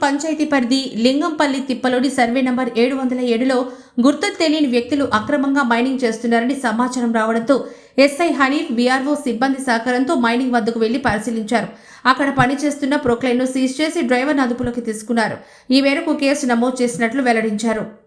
పంచాయతీ పరిధి Lingampalli తిప్పలోని survey number ఏడు వందల ఏడులో గుర్తు తెలియని వ్యక్తులు అక్రమంగా మైనింగ్ చేస్తున్నారని సమాచారం రావడంతో ఎస్ఐ హనీఫ్ బీఆర్ఓ సిబ్బంది సహకారంతో మైనింగ్ వద్దకు వెళ్ళి పరిశీలించారు. అక్కడ పనిచేస్తున్న ప్రొక్లైన్ను సీజ్ చేసి డ్రైవర్ను అదుపులోకి తీసుకున్నారు. ఈ మేరకు కేసు నమోదు చేసినట్లు వెల్లడించారు.